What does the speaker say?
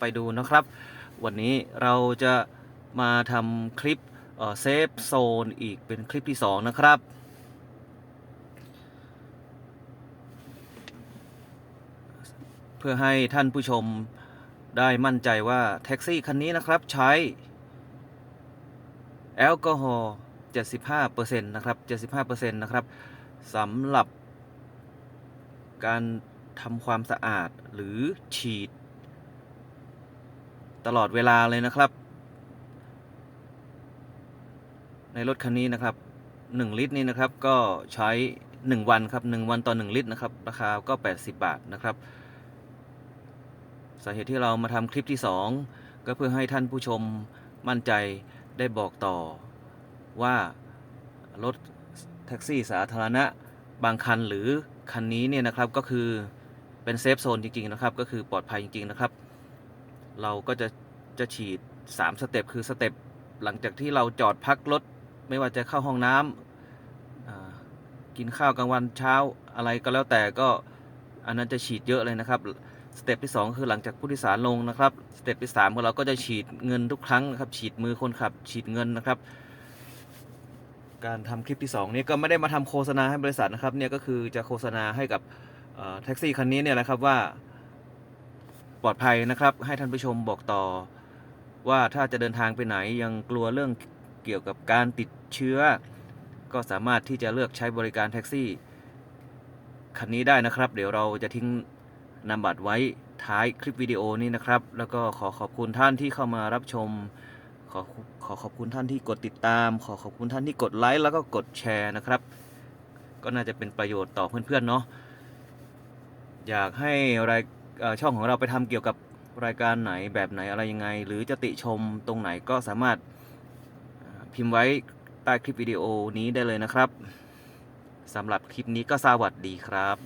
ไปดูนะครับ วันนี้เราจะมาทำคลิปเซฟโซนอีกเป็นคลิปที่ 2 นะครับ เพื่อให้ท่านผู้ชมได้มั่นใจว่าแท็กซี่คันนี้นะครับใช้แอลกอฮอล์75%นะครับ75%นะครับสำหรับการทำความสะอาดหรือฉีด ตลอดเวลาเลยนะครับ ในรถคันนี้นะครับ 1 ลิตรนี้นะครับก็ใช้ 1 วันครับ 1 วันต่อ 1 ลิตรนะครับ ราคาก็ 80 บาทนะครับ สาเหตุที่เรามาทำคลิปที่ 2 ก็เพื่อให้ท่านผู้ชมมั่นใจได้บอกต่อว่ารถแท็กซี่สาธารณะบางคันหรือคันนี้เนี่ยนะครับก็คือเป็นเซฟโซนจริงๆนะครับ ก็คือปลอดภัยจริงๆนะครับ เราก็จะจะฉีด 3 สเต็ปคือสเต็ปหลังจากที่เราจอดพักรถ ไม่ว่าจะเข้าห้องน้ำกินข้าวกลางวันเช้าอะไรก็แล้วแต่ก็อันนั้นจะฉีดเยอะเลยนะครับสเต็ปที่ 2 คือหลังจากผู้โดยสารลงนะครับสเต็ปที่3ของเราก็จะฉีดเงินทุกครั้งนะครับฉีดมือคนขับ ฉีดเงินนะครับ การทำคลิปที่ 2 นี้ก็ไม่ได้มาทำโฆษณาให้บริษัทนะครับเนี่ยก็คือจะโฆษณาให้กับแท็กซี่คันนี้เนี่ยแหละครับว่า ปลอดภัยนะครับ ให้ท่านผู้ชมบอกต่อ ว่าถ้าจะเดินทางไปไหนยังกลัวเรื่องเกี่ยวกับการติดเชื้อ ก็สามารถที่จะเลือกใช้บริการแท็กซี่คันนี้ได้นะครับ เดี๋ยวเราจะทิ้งนามบัตรไว้ท้ายคลิปวิดีโอนี้นะครับ แล้วก็ขอขอบคุณท่านที่เข้ามารับชม ขอขอขอบคุณท่านที่กดติดตาม ขอขอบคุณท่านที่กดไลค์แล้วก็กดแชร์นะครับ ก็น่าจะเป็นประโยชน์ต่อเพื่อนๆเนาะอยากให้รายเอ่อ ช่องของเราไปทำเกี่ยวกับรายการไหนแบบไหนอะไรยังไง หรือจะติชมตรงไหนก็สามารถพิมพ์ไว้ใต้คลิปวิดีโอนี้ได้เลยนะครับสำหรับคลิปนี้ก็สวัสดีครับ